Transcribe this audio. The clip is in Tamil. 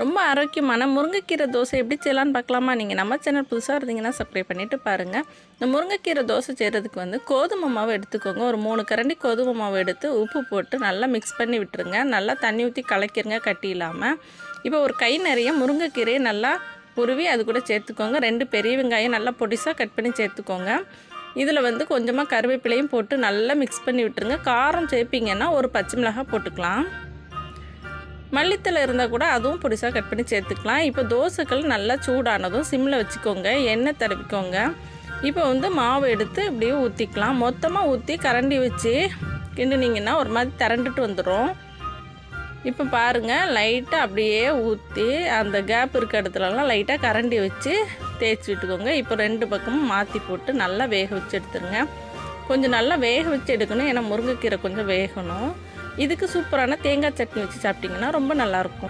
ரொம்ப ஆரோக்கியமான முருங்கைக்கீரை தோசை எப்படி செய்யலான்னு பார்க்கலாமா? நீங்கள் நம்ம சேனல் புதுசாக இருந்தீங்கன்னா சப்ஸ்கிரைப் பண்ணிவிட்டு பாருங்கள் இந்த முருங்கைக்கீரை தோசை செய்கிறதுக்கு வந்து கோதுமை மாவு எடுத்துக்கோங்க. ஒரு மூணு கரண்டி கோதுமை மாவு எடுத்து உப்பு போட்டு நல்லா மிக்ஸ் பண்ணி விட்டுருங்க. நல்லா தண்ணி ஊற்றி கலக்கிருங்க கட்டி இல்லாமல் இப்போ ஒரு கை நிறைய முருங்கைக்கீரையை நல்லா உருவி அது கூட சேர்த்துக்கோங்க. ரெண்டு பெரிய வெங்காயம் நல்லா பொடிசாக கட் பண்ணி சேர்த்துக்கோங்க. இதில் வந்து கொஞ்சமாக கருவேப்பிலையும் போட்டு நல்லா மிக்ஸ் பண்ணி விட்டுருங்க. காரம் சேர்ப்பீங்கன்னா ஒரு பச்சை மிளகாய் போட்டுக்கலாம். மல்லித்தலை இருந்தால் கூட அதுவும் பொடிசாக கட் பண்ணி சேர்த்துக்கலாம். இப்போ தோசைகள் நல்லா சூடானதும் சிம்மில் வச்சுக்கோங்க. எண்ணெய் தடவிக்கோங்க. இப்போ வந்து மாவு எடுத்து இப்படியே ஊற்றிக்கலாம் மொத்தமாக ஊற்றி கரண்டி வச்சு கிண்டுனீங்கன்னா ஒரு மாதிரி திரண்டுட்டு வந்துடும் இப்போ பாருங்கள் லைட்டாக அப்படியே ஊற்றி அந்த கேப் இருக்க இடத்துலலாம் லைட்டாக கரண்டி வச்சு தேய்ச்சி விட்டுக்கோங்க. இப்போ ரெண்டு பக்கமும் மாற்றி போட்டு நல்லா வேக வச்சு எடுத்துருங்க. கொஞ்சம் நல்லா வேக வச்சு எடுக்கணும். ஏன்னா முருங்கைக்கீரை கொஞ்சம் வேகணும். இதுக்கு சூப்பரான தேங்காய் சட்னி வச்சு சாப்பிட்டிங்கன்னா ரொம்ப நல்லாயிருக்கும்.